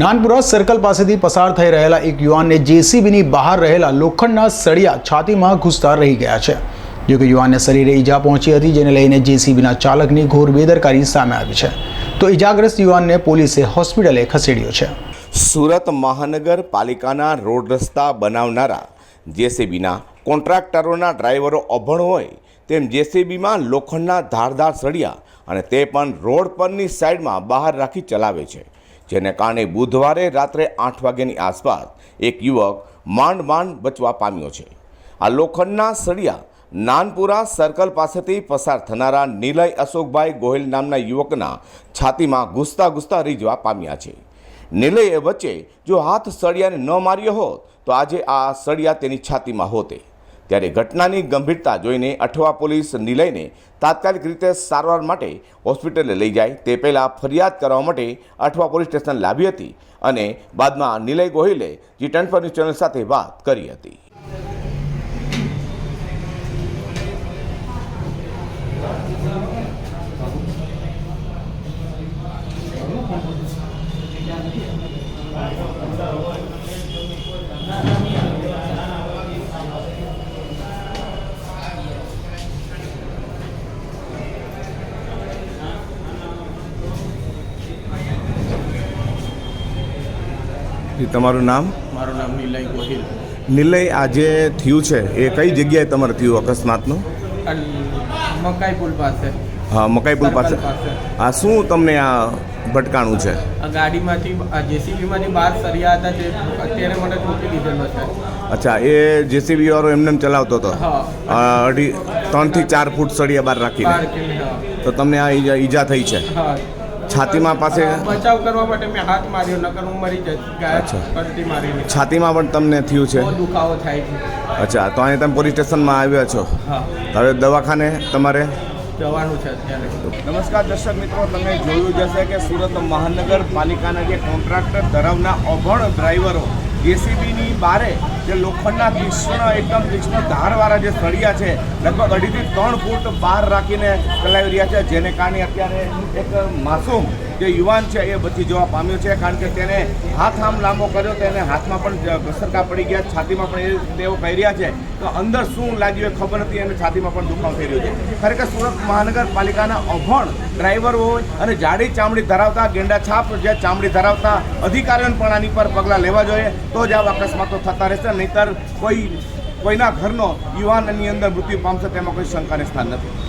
Nanpura circle પાસેથી પસાર થઈ રહેલા એક યુવાનને જેસીબીની બહાર રહેલા લોખંડના સળિયા છાતીમાં ઘૂસતા રહી ગયા છે. જોકે યુવાનને શરીરે ઈજા પહોંચી હતી, જેને લઈને જેસીબીના ચાલકની ઘોર બેદરકારી સામે આવી છે. તો ઈજાગ્રસ્ત યુવાનને પોલીસે હોસ્પિટલે ખસેડ્યો છે. સુરત મહાનગરપાલિકાના રોડ રસ્તા બનાવનારા જેસીબીના કોન્ટ્રાક્ટરોના ડ્રાઈવરો અભણ હોય, તેમ જેસીબીમાં લોખંડના ધારદાર સળિયા અને તે પણ રોડ પરની સાઈડમાં બહાર રાખી ચલાવે છે. જેને કારણે બુધવારે રાત્રે આઠ વાગ્યાની આસપાસ એક યુવક માંડ માંડ બચવા પામ્યો છે. આ લોખંડના સળિયા નાનપુરા સર્કલ પાસેથી પસાર થનારા નિલય અશોકભાઈ ગોહિલ નામના યુવકના છાતીમાં ઘૂસતા ઘૂસતા રીઝવા પામ્યા છે. નિલયે વચ્ચે જો હાથ સળિયાને ન માર્યો હોત, તો આજે આ સળિયા તેની છાતીમાં હોતે. ત્યારે ઘટનાની ગંભીરતા જોઈને અઠવા પોલીસ નિલયને તાત્કાલિક રીતે સારવાર માટે હોસ્પિટલે લઈ જાય, તે પહેલાં ફરિયાદ કરવા માટે અઠવા પોલીસ સ્ટેશન લાવી હતી અને બાદમાં નિલય ગોહિલે જી પર ન્યૂઝ ચેનલ સાથે વાત કરી હતી. તમારું નામ? મારું નામ નિલય ગોહિલ. નિલય આજે થયું છે એ કઈ જગ્યાએ તમારે થયું અકસ્માતનું? મકાઈ પુલ પાસે. હા મકાઈ પુલ પાસે. આ શું તમને આ ભટકાણું છે? ગાડીમાંથી જેસીબીમાંથી બહાર સરિયા હતા જે અત્યારે મને ઠોકી દીધેલો છે. અચ્છા એ જેસીબી વાળો એમને એમ ચલાવતો હતો? આ અઢી ત્રણથી ચાર ફૂટ સળિયા બહાર રાખી રાખીને તો તમને આ ઈજા થઈ છે? હા. છાતીમાં પાસે બચાવ કરવા માટે મેં હાથ માર્યો નકર હું મરી જત મારીને. છાતીમાં પણ તમને થયું છે? બહુ દુખાવો થાય છે. અચ્છા તો અહીં તમે પોલીસ સ્ટેશનમાં આવ્યા છો? હા. હવે દવાખાને તમારે જવાનું છે અત્યારે. નમસ્કાર દર્શક મિત્રો તમે જોયું જ હશે કે સુરત મહાનગરપાલિકાના જે કોન્ટ્રાક્ટર ધરાવના અભણ ડ્રાઈવરો જેસીબીની બારે જે લોખંડના તીક્ષ્ણ એકદમ તીક્ષ્ણ ધારવાળા જે સળિયા છે, લગભગ અઢીથી ત્રણ ફૂટ બહાર રાખીને ચલાવી રહ્યા છે, જેને કારણે અત્યારે એક માસૂમ જે યુવાન છે એ બચી જવા પામ્યો છે, કારણ કે તેને હાથ આમ લાંબો કર્યો તો એને હાથમાં પણ ઘસરકા પડી ગયા, છાતીમાં પણ એ તેઓ કહી છે તો અંદર શું લાગ્યું એ ખબર હતી, અને છાતીમાં પણ દુખાવો થઈ રહ્યો છે. ખરેખર સુરત મહાનગરપાલિકાના અભણ ડ્રાઈવર હોય અને જાડી ચામડી ધરાવતા, ગેંડા છાપ જે ચામડી ધરાવતા અધિકારીઓને પણ આની પર પગલાં લેવા જોઈએ, તો જ આવા અકસ્માતો થતા રહેશે, નહીંતર કોઈ કોઈના ઘરનો યુવાનની અંદર મૃત્યુ પામશે, તેમાં કોઈ શંકાને સ્થાન નથી.